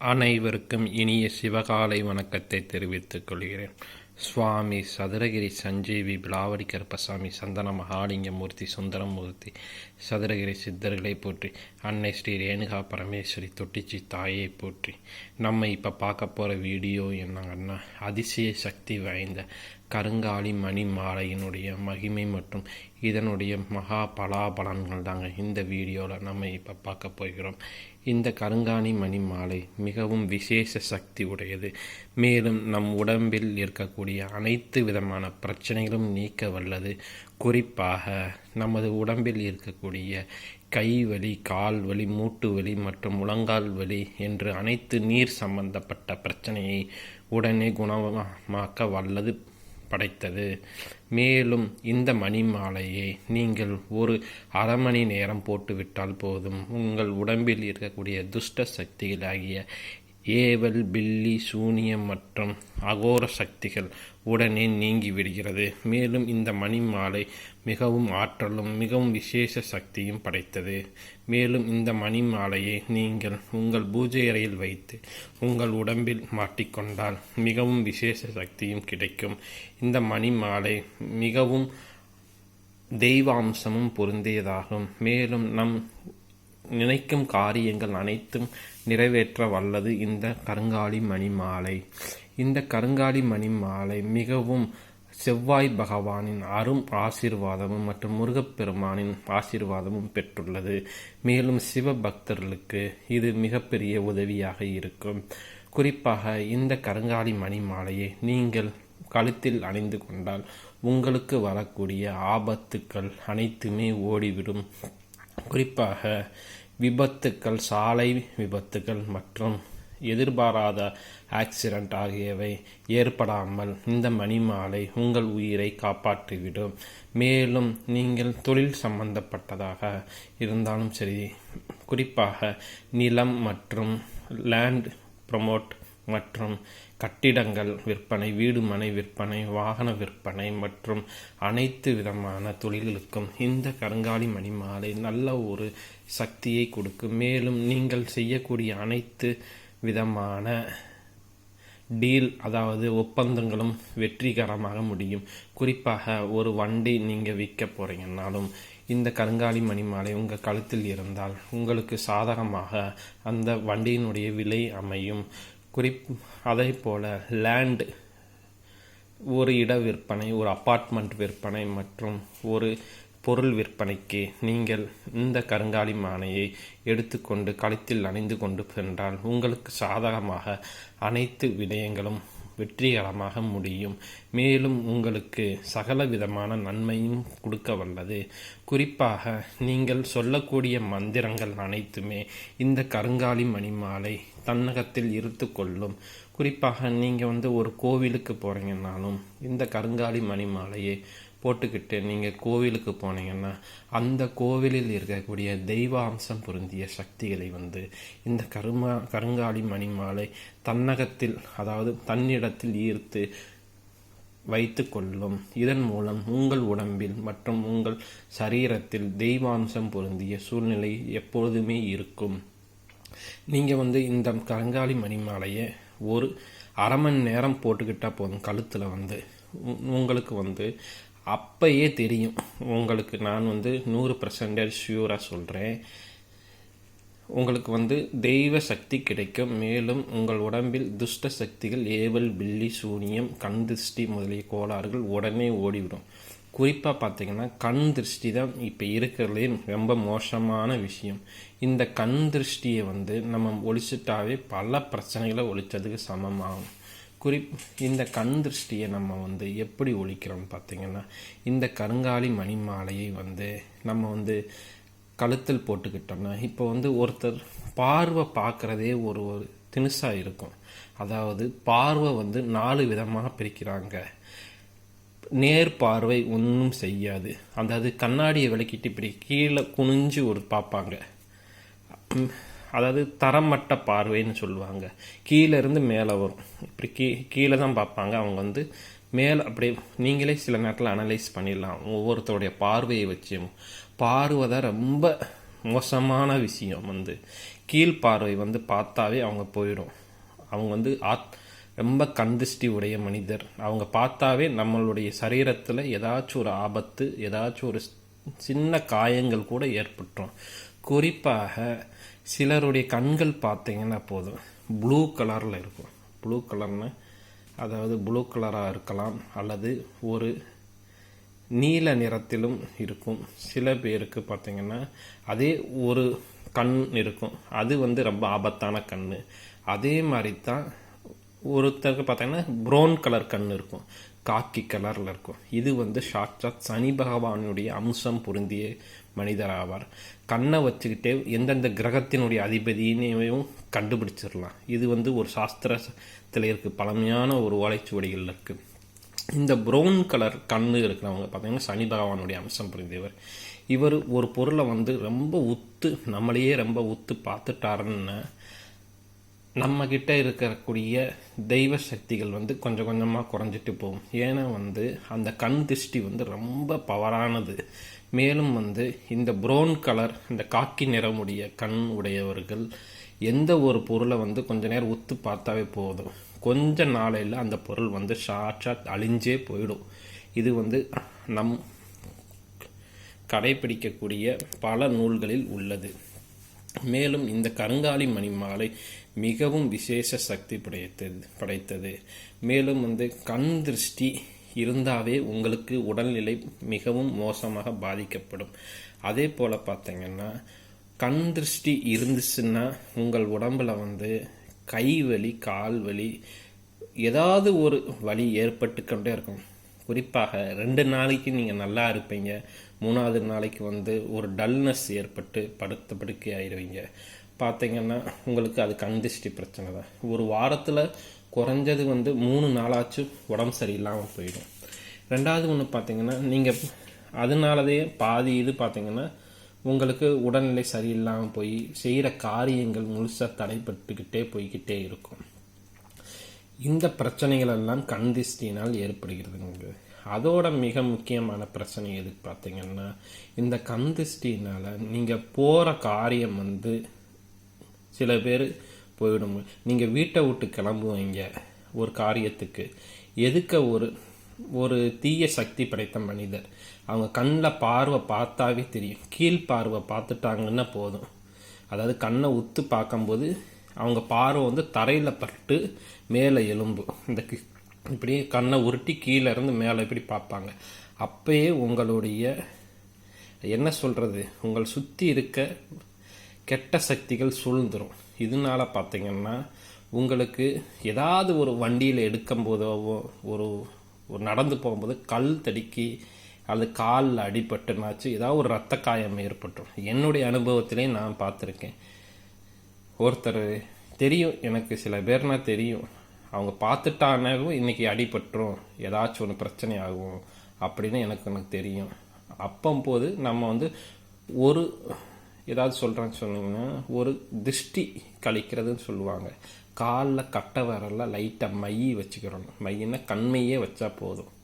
அனைவருக்கும் இனிய சிவகாலை வணக்கத்தை தெரிவித்துக் கொள்கிறேன். சுவாமி சதுரகிரி சஞ்சீவி பிளாவடி கருப்பசாமி சந்தன மகாலிங்கமூர்த்தி சுந்தரமூர்த்தி சதுரகிரி சித்தர்களை போற்றி அன்னை ஸ்ரீ ரேணுகா பரமேஸ்வரி தொட்டிச்சி தாயை போற்றி நம்ம இப்போ பார்க்க போகிற வீடியோ என்னங்கன்னா அதிசய சக்தி வாய்ந்த கருங்காலி மணி மாலையினுடைய மகிமை மற்றும் இதனுடைய மகா பலாபலன்கள் தாங்க இந்த வீடியோவில் நம்ம இப்போ பார்க்க போகிறோம். இந்த கருங்காணி மணி மாலை மிகவும் விசேஷ சக்தி உடையது. மேலும் நம் உடம்பில் இருக்கக்கூடிய அனைத்து விதமான பிரச்சனைகளும் நீக்க வல்லது. குறிப்பாக நமது உடம்பில் இருக்கக்கூடிய கை வலி கால் வலி மூட்டு வலி மற்றும் முழங்கால் வலி என்று அனைத்து நீர் சம்பந்தப்பட்ட பிரச்சனையை உடனே குணமாக்க வல்லது. படைத்தது. மேலும் இந்த மணி மாலையை நீங்கள் ஒரு அரை மணி நேரம் போட்டுவிட்டால் போதும். உங்கள் உடம்பில் இருக்கக்கூடிய துஷ்ட சக்திகளாகிய ஏவல் பில்லி சூனியம் மற்றும் அகோர சக்திகள் உடனே நீங்கிவிடுகிறது மேலும் இந்த மணி மாலை மிகவும் ஆற்றலும் மிகவும் விசேஷ சக்தியும் படைத்தது. மேலும் இந்த மணி மாலையை நீங்கள் உங்கள் பூஜை அறையில் வைத்து உங்கள் உடம்பில் மாட்டிக்கொண்டால் மிகவும் விசேஷ சக்தியும் கிடைக்கும். இந்த மணி மாலை மிகவும் தெய்வாம்சமும் பொருந்தியதாகும். மேலும் நம் நினைக்கும் காரியங்கள் அனைத்தும் நிறைவேற்ற வல்லது இந்த கருங்காலி மணி மாலை இந்த கருங்காலி மணி மாலை மிகவும் செவ்வாய் பகவானின் அரும் ஆசீர்வாதமும் மற்றும் முருகப்பெருமானின் ஆசீர்வாதமும் பெற்றுள்ளது. மேலும் சிவ பக்தர்களுக்கு இது மிகப்பெரிய உதவியாக இருக்கும். குறிப்பாக இந்த கருங்காலி மணி மாலையை நீங்கள் கழுத்தில் அணிந்து கொண்டால் உங்களுக்கு வரக்கூடிய ஆபத்துக்கள் அனைத்துமே ஓடிவிடும். குறிப்பாக விபத்துக்கள் சாலை விபத்துக்கள் மற்றும் எதிர்பாராத ஆக்சிடென்ட் ஆகியவை ஏற்படாமல் இந்த மணி மாலை உங்கள் உயிரை காப்பாற்றிவிடும். மேலும் நீங்கள் தொழில் சம்பந்தப்பட்டதாக இருந்தாலும் சரி குறிப்பாக நிலம் மற்றும் லேண்ட் ப்ரொமோட் மற்றும் கட்டிடங்கள் விற்பனை வீடு மனை விற்பனை வாகன விற்பனை மற்றும் அனைத்து விதமான தொழில்களுக்கும் இந்த கருங்காலி மணி மாலை நல்ல ஒரு சக்தியை கொடுக்கும். மேலும் நீங்கள் செய்யக்கூடிய அனைத்து விதமான டீல் அதாவது ஒப்பந்தங்களும் வெற்றிகரமாக முடியும். குறிப்பாக ஒரு வண்டி நீங்கள் விற்க போகிறீங்கன்னாலும் இந்த கருங்காலி மணி மாலை உங்கள் கழுத்தில் இருந்தால் உங்களுக்கு சாதகமாக அந்த வண்டியினுடைய விலை அமையும். குறிப் அதே போல் லேண்டு ஒரு இட விற்பனை ஒரு அப்பார்ட்மெண்ட் விற்பனை மற்றும் ஒரு பொருள் விற்பனைக்கு நீங்கள் இந்த கருங்காலி மானையை எடுத்துக்கொண்டு கழுத்தில் அணிந்து கொண்டு சென்றால் உங்களுக்கு சாதகமாக அனைத்து விடயங்களும் வெற்றிகரமாக முடியும். மேலும் உங்களுக்கு சகல விதமான நன்மையும் கொடுக்க வல்லது. குறிப்பாக நீங்கள் சொல்லக்கூடிய மந்திரங்கள் அனைத்துமே இந்த கருங்காலி மணி மாலை தன்னகத்தில் இருத்து கொள்ளும். குறிப்பாக நீங்கள் வந்து ஒரு கோவிலுக்கு போகிறீங்கன்னாலும் இந்த கருங்காலி மணி மாலையை போட்டுக்கிட்டு நீங்கள் கோவிலுக்கு போனீங்கன்னா அந்த கோவிலில் இருக்கக்கூடிய தெய்வ அம்சம் பொருந்திய சக்திகளை வந்து இந்த கருமா கருங்காலி மணி மாலை தன்னகத்தில் அதாவது தன்னிடத்தில் ஈர்த்து வைத்து கொள்ளும். இதன் மூலம் உங்கள் உடம்பில் மற்றும் உங்கள் சரீரத்தில் தெய்வாம்சம் பொருந்திய சூழ்நிலை எப்பொழுதுமே இருக்கும். நீங்கள் வந்து இந்த கருங்காலி மணி மாலையை ஒரு அரை மணி நேரம் போட்டுக்கிட்டால் போதும். கழுத்தில் வந்து உங்களுக்கு வந்து அப்பயே தெரியும். உங்களுக்கு நான் வந்து நூறு பர்சன்டேஜ் ஷியூராக சொல்கிறேன் உங்களுக்கு வந்து தெய்வ சக்தி கிடைக்கும். மேலும் உங்கள் உடம்பில் துஷ்ட சக்திகள் ஏவல் பில்லி சூனியம் கண் திருஷ்டி முதலிய கோளாறுகள் உடனே ஓடிவிடும். குறிப்பாக பார்த்தீங்கன்னா கண் திருஷ்டி தான் இப்போ இருக்கிறதுலே ரொம்ப மோசமான விஷயம். இந்த கண் திருஷ்டியை வந்து நம்ம ஒழிச்சிட்டாவே பல பிரச்சனைகளை ஒழிச்சதுக்கு சமமாகும். குறிப் இந்த கண் திருஷ்டியை நம்ம வந்து எப்படி ஒழிக்கிறோம்னு பார்த்தீங்கன்னா இந்த கருங்காலி மணி மாலையை வந்து நம்ம வந்து கழுத்தில் போட்டுக்கிட்டோம்னா இப்போ வந்து ஒருத்தர் பார்வை பார்க்குறதே ஒரு ஒரு திணுசாக இருக்கும். அதாவது பார்வை வந்து நாலு விதமாக பிரிக்கிறாங்க. நேர் பார்வை ஒன்றும் செய்யாது. அதாவது கண்ணாடியை விளக்கிட்டு இப்படி கீழே குனிஞ்சு ஒரு பார்ப்பாங்க. அதாவது தரமட்ட பார்வைன்னு சொல்லுவாங்க. கீழே இருந்து மேலே வரும். இப்படி கீ கீழே தான் பார்ப்பாங்க. அவங்க வந்து மேலே அப்படி நீங்களே சில நேரத்தில் அனலைஸ் பண்ணிடலாம். ஒவ்வொருத்தருடைய பார்வையை வச்சு பார்வை தான் ரொம்ப மோசமான விஷயம் வந்து. கீழ்ப்பார்வை வந்து பார்த்தாவே அவங்க போயிடும். அவங்க வந்து ஆத் ரொம்ப கந்திஷ்டி உடைய மனிதர். அவங்க பார்த்தாவே நம்மளுடைய சரீரத்தில் ஏதாச்சும் ஒரு ஆபத்து ஏதாச்சும் ஒரு சின்ன காயங்கள் கூட ஏற்பட்டுரும். குறிப்பாக சிலருடைய கண்கள் பார்த்தீங்கன்னா போதும். ப்ளூ கலரில் இருக்கும். ப்ளூ கலர்னு அதாவது ப்ளூ கலராக இருக்கலாம் அல்லது ஒரு நீல நிறத்திலும் இருக்கும். சில பேருக்கு பார்த்தீங்கன்னா அதே ஒரு கண் இருக்கும். அது வந்து ரொம்ப ஆபத்தான கண் அதே மாதிரி தான் ஒருத்தருக்கு பார்த்தீங்கன்னா ப்ரௌன் கலர் கண் இருக்கும். காக்கி கலரில் இருக்கும். இது வந்து சாட்சாத் சனி பகவானுடைய அம்சம் பொருந்திய மனிதர் ஆவார் கண்ணை வச்சுக்கிட்டே எந்தெந்த கிரகத்தினுடைய அதிபதியினையும் கண்டுபிடிச்சிடலாம். இது வந்து ஒரு சாஸ்திரத்தில் இருக்குது பழமையான ஒரு ஓலைச்சுவடிகள் இருக்குது இந்த ப்ரௌன் கலர் கண்ணு இருக்கிறவங்க பார்த்தீங்கன்னா சனி பகவானுடைய அம்சம் புரிந்தவர். இவர் ஒரு பொருளை வந்து ரொம்ப உத்து நம்மளையே ரொம்ப உத்து பார்த்துட்டாருன்னு நம்மக்கிட்ட இருக்கக்கூடிய தெய்வ சக்திகள் வந்து கொஞ்சம் கொஞ்சமாக குறைஞ்சிட்டு போகும். ஏன்னா வந்து அந்த கண் திருஷ்டி வந்து ரொம்ப பவரானது மேலும் வந்து இந்த ப்ரௌன் கலர் இந்த காக்கி நிறமுடைய கண் உடையவர்கள் எந்த ஒரு பொருளை வந்து கொஞ்ச நேரம் ஒத்து பார்த்தாவே போதும். கொஞ்ச நாளையில் அந்த பொருள் வந்து சாட்சாத் அழிஞ்சே போயிடும். இது வந்து நம் கடைபிடிக்கக்கூடிய பல நூல்களில் உள்ளது. மேலும் இந்த கருங்காலி மணிமாலை மிகவும் விசேஷ சக்தி படைத்தது படைத்தது. மேலும் வந்து கண் திருஷ்டி இருந்தாவே உங்களுக்கு உடல்நிலை மிகவும் மோசமாக பாதிக்கப்படும். அதே போல் பார்த்தீங்கன்னா கண் திருஷ்டி இருந்துச்சுன்னா உங்கள் உடம்புல வந்து கை வலி கால் வலி ஏதாவது ஒரு வலி ஏற்பட்டு கொண்டே இருக்கும். குறிப்பாக ரெண்டு நாளைக்கு நீங்கள் நல்லா இருப்பீங்க. மூணாவது நாளைக்கு வந்து ஒரு டல்னஸ் ஏற்பட்டு படுத்த படுக்கை ஆயிடுவீங்க பார்த்தீங்கன்னா உங்களுக்கு அது கந்திஷ்டி பிரச்சனை தான். ஒரு வாரத்தில் குறைஞ்சது வந்து மூணு நாளாச்சும் உடம்பு சரியில்லாமல் போயிடும். ரெண்டாவது ஒன்று பார்த்தீங்கன்னா நீங்கள் அதனாலதே பாதி இது பார்த்தீங்கன்னா உங்களுக்கு உடல்நிலை சரியில்லாமல் போய் செய்கிற காரியங்கள் முழுசாக தடைப்பட்டுக்கிட்டே போய்கிட்டே இருக்கும். இந்த பிரச்சனைகள் எல்லாம் கண் திஷ்டினால் ஏற்படுகிறதுங்க. அதோட மிக முக்கியமான பிரச்சனை எதுக்கு பார்த்தீங்கன்னா இந்த கந்திஷ்டினால் நீங்கள் போகிற காரியம் வந்து சில பேர் போயிடும். நீங்கள் வீட்டை விட்டு கிளம்புவீங்க ஒரு காரியத்துக்கு. எதுக்க ஒரு ஒரு தீய சக்தி படைத்த மனிதர்? அவங்க கண்ணில் பார்வை பார்த்தாவே தெரியும். கீழ் பார்வை பார்த்துட்டாங்கன்னா போதும். அதாவது கண்ணை உத்து பார்க்கும்போது அவங்க பார்வை வந்து தரையில் பட்டு மேலே எலும்பு. இந்த கி- இப்படி கண்ணை உருட்டி கீழே இருந்து மேலே இப்படி பார்ப்பாங்க. அப்பயே உங்களுடைய என்ன சொல்கிறது உங்கள் சுற்றி இருக்க கெட்ட சக்திகள் சூழ்ந்துடும் இதனால பார்த்தீங்கன்னா உங்களுக்கு ஏதாவது ஒரு வண்டியில் எடுக்கும் போதோ ஒரு ஒரு நடந்து போகும்போது கல் தடுக்கி அது காலில் அடிபட்டுனாச்சு ஏதாவது ஒரு ரத்த காயம் ஏற்பட்டுரும். என்னுடைய அனுபவத்திலே நான் பார்த்துருக்கேன். ஒருத்தர் தெரியும் எனக்கு சில பேர்னா தெரியும். அவங்க பார்த்துட்டானாலும் இன்னைக்கு அடிபட்டுரும். ஏதாச்சும் ஒன்று பிரச்சனை ஆகும் அப்படின்னு எனக்கு எனக்கு தெரியும். அப்பம்போது நம்ம வந்து ஒரு ஏதாவது சொல்கிறேன்னு சொன்னீங்கன்னா ஒரு திருஷ்டி கழிக்கிறதுன்னு சொல்லுவாங்க. காலில் கட்டை விரல்ல லைட்டாக மை வச்சுக்கிறோம் மையின்னா கண்மையே வச்சா போதும்.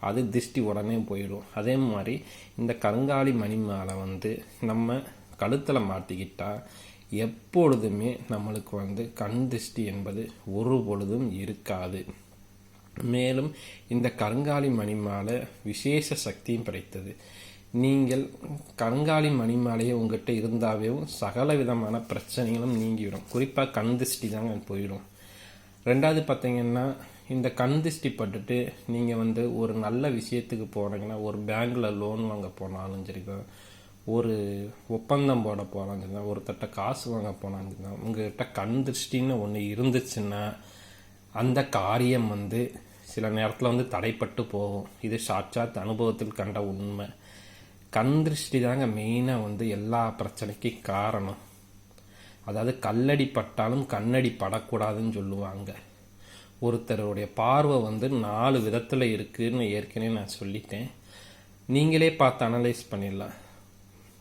அது திருஷ்டி உடனே போயிடும். அதே மாதிரி இந்த கருங்காலி மணி மாலை வந்து நம்ம கழுத்தில் மாட்டிக்கிட்டால் எப்பொழுதுமே நம்மளுக்கு வந்து கண் திருஷ்டி என்பது ஒரு பொழுதும் இருக்காது. மேலும் இந்த கருங்காலி மணிமாலை விசேஷ சக்தியும் படைத்தது. நீங்கள் கண்காளி மணிமாலையை உங்ககிட்ட இருந்தாவே சகல விதமான பிரச்சனைகளும் நீங்கிவிடும். குறிப்பாக கண் திருஷ்டி தாங்க போயிடும். ரெண்டாவது பார்த்தீங்கன்னா இந்த கண் திருஷ்டி பட்டுட்டு நீங்கள் வந்து ஒரு நல்ல விஷயத்துக்கு போனீங்கன்னா ஒரு பேங்க்கில் லோன் வாங்க போனாலும் சரிதான் ஒரு ஒப்பந்தம் போட போனாலும் சரிதான் ஒருத்தட்ட காசு வாங்க போனாலும் சரிதான் உங்ககிட்ட கண் திருஷ்டின்னு ஒன்று இருந்துச்சுன்னா அந்த காரியம் வந்து சில நேரத்தில் வந்து தடைப்பட்டு போகும். இது சாட்சாத் அனுபவத்தில் கண்ட உண்மை. கண் திருஷ்டி தாங்க மெயினாக வந்து எல்லா பிரச்சனைக்கும் காரணம். அதாவது கல்லடி பட்டாலும் கண்ணடி படக்கூடாதுன்னு சொல்லுவாங்க. ஒருத்தருடைய பார்வை வந்து நாலு விதத்தில் இருக்குதுன்னு ஏற்கனவே நான் சொல்லிட்டேன். நீங்களே பார்த்து அனலைஸ் பண்ணிடலாம்.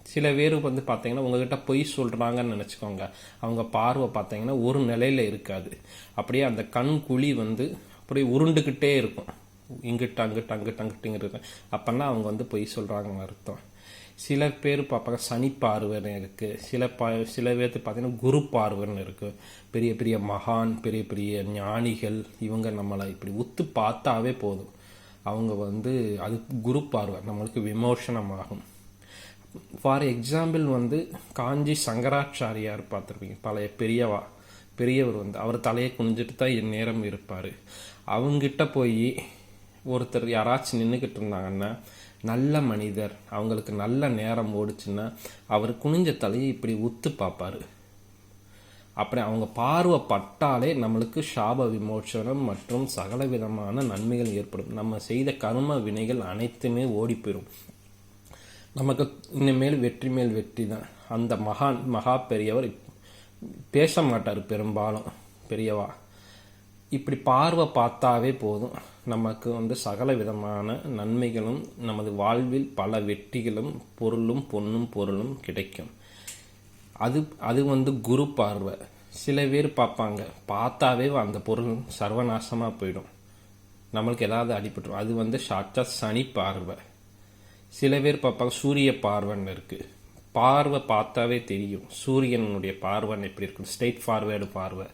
சில பேர் வந்து பார்த்தீங்கன்னா உங்ககிட்ட பொய் சொல்கிறாங்கன்னு நினச்சிக்கோங்க. அவங்க பார்வை பார்த்தீங்கன்னா ஒரு நிலையில் இருக்காது. அப்படியே அந்த கண் குழி வந்து அப்படியே உருண்டுக்கிட்டே இருக்கும். இங்கிட்டு அங்கிட்டு அங்கிட்டு அங்கிட்டுங்கிறது. அப்போன்னா அவங்க வந்து பொய் சொல்கிறாங்கன்னு அர்த்தம். சில பேர் பார்ப்பாங்க சனி பார்வைன்னு இருக்குது சில பா சில பேர்த்து பார்த்தீங்கன்னா குரு பார்வைன்னு இருக்குது பெரிய பெரிய மகான் பெரிய பெரிய ஞானிகள் இவங்க நம்மளை இப்படி உத்து பார்த்தாவே போதும். அவங்க வந்து அது குரு பார்வை நம்மளுக்கு விமோசனமாகும். ஃபார் எக்ஸாம்பிள் வந்து காஞ்சி சங்கராச்சாரியார் பார்த்துருப்பீங்க. பழைய பெரியவா பெரியவர் வந்து அவர் தலையை குனிஞ்சிட்டு தான் என் நேரம் இருப்பார். அவங்ககிட்ட போய் ஒருத்தர் யாராச்சும் நின்றுக்கிட்டு இருந்தாங்கன்னா நல்ல மனிதர் அவங்களுக்கு நல்ல நேரம் ஓடுச்சுன்னா அவர் குனிஞ்ச தலையை இப்படி உத்து பார்ப்பாரு. அப்படி அவங்க பார்வை பட்டாலே நம்மளுக்கு சாப விமோச்சனம் மற்றும் சகல விதமான நன்மைகள் ஏற்படும். நம்ம செய்த கர்ம வினைகள் அனைத்துமே ஓடி போயிடும் நமக்கு இனிமேல் வெற்றி மேல் வெற்றி தான். அந்த மகான் மகா பெரியவர் பேச மாட்டார் பெரும்பாலும் பெரியவா. இப்படி பார்வை பார்த்தாவே போதும். நமக்கு வந்து சகல விதமான நன்மைகளும் நமது வாழ்வில் பல வெற்றிகளும் பொருளும் பொண்ணும் பொருளும் கிடைக்கும். அது அது வந்து குரு பார்வை. சில பேர் பார்ப்பாங்க பார்த்தாவே அந்த பொருள் சர்வநாசமாக போயிடும். நம்மளுக்கு ஏதாவது அடிபட்டுரும். அது வந்து சாட்சா சனி பார்வை. சில பேர் பார்ப்பாங்க சூரிய பார்வைன்னு இருக்குது பார்வை பார்த்தாவே தெரியும். சூரியனுடைய பார்வைன்னு எப்படி இருக்கும்? ஸ்ட்ரெயிட் ஃபார்வேர்டு பார்வை.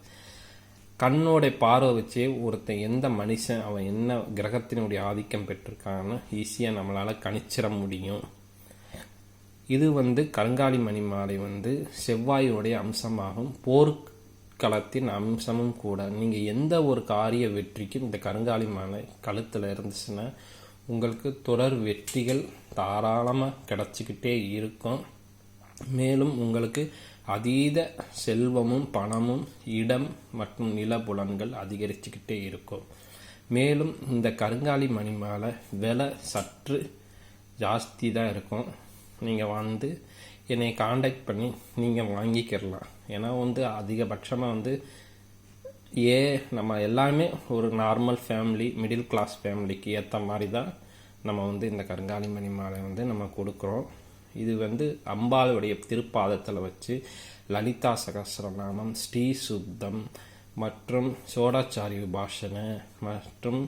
கண்ணோட பார்வை வச்சே ஒருத்தன் எந்த மனுஷன் அவன் என்ன கிரகத்தினுடைய ஆதிக்கம் பெற்றிருக்கான்னு ஈஸியாக நம்மளால் கணிச்சிட முடியும். இது வந்து கருங்காலி மணி மாலை வந்து செவ்வாயுடைய அம்சமாகும். போர்க்களத்தின் அம்சமும் கூட. நீங்கள் எந்த ஒரு காரிய வெற்றிக்கும் இந்த கருங்காலி மாலை கழுத்தில் இருந்துச்சுன்னா உங்களுக்கு தொடர் வெற்றிகள் தாராளமாக கிடச்சிக்கிட்டே இருக்கும். மேலும் உங்களுக்கு அதீத செல்வமும் பணமும் இடம் மற்றும் நிலப்புலன்கள் அதிகரிச்சுக்கிட்டே இருக்கும். மேலும் இந்த கருங்காலி மணி மாலை விலை சற்று ஜாஸ்தி தான் இருக்கும். நீங்கள் வந்து என்னை காண்டாக்ட் பண்ணி நீங்கள் வாங்கிக்கிறலாம் ஏன்னா வந்து அதிகபட்சமாக வந்து ஏ நம்ம எல்லாமே ஒரு நார்மல் ஃபேமிலி மிடில் கிளாஸ் ஃபேமிலிக்கு ஏற்ற மாதிரி தான் நம்ம வந்து இந்த கருங்காலி மணி மாலை வந்து நம்ம கொடுக்குறோம். இது வந்து அம்பாளுடைய திருப்பாதத்தில் வச்சு லலிதா சகசிரநாமம் ஸ்ரீ சுத்தம் மற்றும் சோடாச்சாரி உபாசன மற்றும்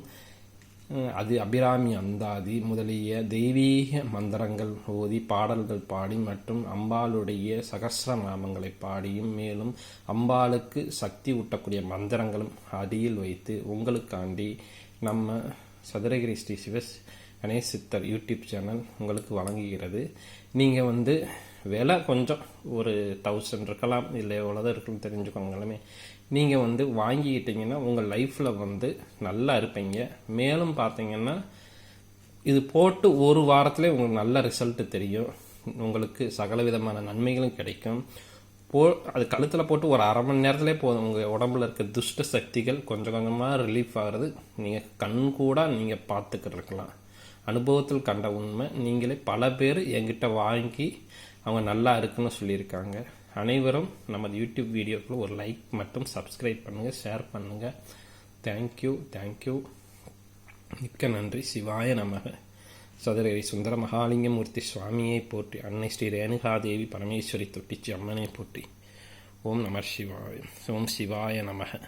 அது அபிராமி அந்தாதி முதலிய தெய்வீக மந்திரங்கள் ஓதி பாடல்கள் பாடி மற்றும் அம்பாளுடைய சகசிரநாமங்களை பாடியும் மேலும் அம்பாளுக்கு சக்தி ஊட்டக்கூடிய மந்திரங்களும் அடியில் வைத்து உங்களுக்காண்டி நம்ம சதுரகிரி ஸ்ரீ சிவ கணேசித்தர் யூடியூப் சேனல் உங்களுக்கு வழங்குகிறது. நீங்கள் வந்து விலை கொஞ்சம் ஒரு தௌசண்ட் இருக்கலாம் இல்லை எவ்வளோதான் இருக்குன்னு தெரிஞ்சுக்கோங்களே நீங்கள் வந்து வாங்கிக்கிட்டீங்கன்னா உங்கள் லைஃப்பில் வந்து நல்லா இருப்பீங்க. மேலும் பார்த்தீங்கன்னா இது போட்டு ஒரு வாரத்திலே உங்களுக்கு நல்ல ரிசல்ட்டு தெரியும். உங்களுக்கு சகல விதமான நன்மைகளும் கிடைக்கும். போ அது கழுத்தில் போட்டு ஒரு அரை மணி நேரத்திலே போதும். உங்கள் உடம்புல இருக்க துஷ்ட சக்திகள் கொஞ்சம் கொஞ்சமாக ரிலீஃப் ஆகிறது நீங்கள் கண் கூட நீங்கள் பார்த்துக்கிட்டு இருக்கலாம். அனுபவத்தில் கண்ட உண்மை நீங்களே பல பேர் என்கிட்ட வாங்கி அவங்க நல்லா இருக்குன்னு சொல்லியிருக்காங்க. அனைவரும் நமது யூடியூப் வீடியோக்குள்ள ஒரு லைக் மட்டும் சப்ஸ்கிரைப் பண்ணுங்கள் ஷேர் பண்ணுங்கள் தேங்க்யூ தேங்க்யூ மிக்க நன்றி. சிவாய நமக. சதுரகிரி சுந்தர மகாலிங்கமூர்த்தி சுவாமியை போற்றி அன்னை ஸ்ரீ ரேணுகாதேவி பரமேஸ்வரி தொட்டிச்சி அம்மனை போற்றி. ஓம் நம சிவாய ஓம் சிவாய நமக.